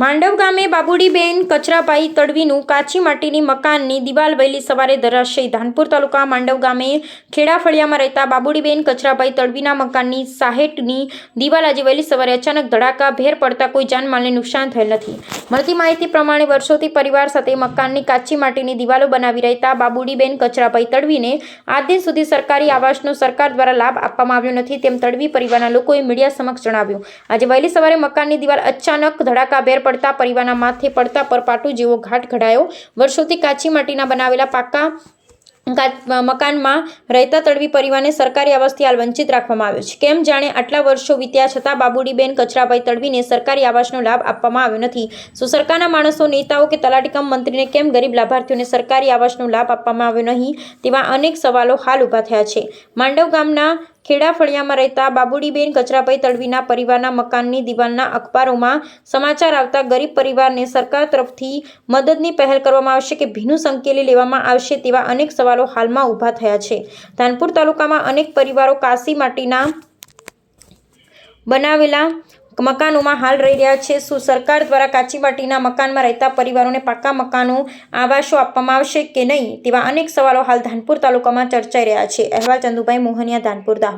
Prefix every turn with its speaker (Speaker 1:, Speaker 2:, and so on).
Speaker 1: માંડવ ગામે બાબુડીબેન કચરાભાઈ તડવીનું કાચી માટીની મકાનની દિવાલ વહેલી સવારે ધરાશયી. ધાનપુર તાલુકા માંડવ ગામે ખેડા ફળિયામાં રહેતા બાબુડીબેન કચરાભાઈ તડવીના મકાનની સાહેટની દિવાલ આજે વહેલી સવારે અચાનક ધડાકા ભેર પડતા કોઈ જાનમાલને નુકસાન થયેલ નથી. મળતી માહિતી પ્રમાણે વર્ષોથી પરિવાર સાથે મકાનની કાચી માટીની દિવાલો બનાવી રહેતા બાબુડીબેન કચરાભાઈ તડવીને આ દિન સુધી સરકારી આવાસનો સરકાર દ્વારા લાભ આપવામાં આવ્યો નથી તેમ તડવી પરિવારના લોકોએ મીડિયા સમક્ષ જણાવ્યું. આજે વહેલી સવારે મકાનની દિવાલ અચાનક ધડાકાભેર પડતા પરિવારના માથે પડતા પર પાટુ જેવો ઘાટ ઘડાયો. વર્ષોથી કાચી માટીના બનાવેલા પાકા મકાનમાં રહેતા તળવી પરિવારને સરકારી આવાસથી હાલ વંચિત રાખવામાં આવ્યો છે. કેમ જાણે આટલા વર્ષો વીત્યા છતાં બાબુડીબેન કચરાભાઈ તળવીને સરકારી આવાસનો લાભ આપવામાં આવ્યો નથી. સો સરકારના માણસો, નેતાઓ કે તલાટીકમ મંત્રીને કેમ ગરીબ લાભાર્થીઓને સરકારી આવાસનો લાભ આપવામાં આવ્યો નહીં? તેવા અનેક સવાલો હાલ ઊભા થયા છે. માંડવ ગામના ખેડા ફળિયામાં રહેતા બાબુડીબેન કચરાભાઈ તડવીના પરિવારના મકાનની દિવાલના અખબારોમાં સમાચાર આવતા ગરીબ પરિવારને સરકાર તરફથી મદદની પહેલ કરવામાં આવશે કે ભીનું સંકેલી લેવામાં આવશે તેવા અનેક સવાલો હાલમાં ઊભા થયા છે. ધાનપુર તાલુકામાં અનેક પરિવારો કાશી માટીના બનાવેલા મકાનોમાં હાલ રહી રહ્યા છે. શું સરકાર દ્વારા કાચી માટીના મકાનમાં રહેતા પરિવારોને પાકા મકાનો, આવાસો આપવામાં આવશે કે નહીં તેવા અનેક સવાલો હાલ ધાનપુર તાલુકામાં ચર્ચાઈ રહ્યા છે. અહેવાલ ચંદુભાઈ મોહનિયા, ધાનપુર, દાહોદ.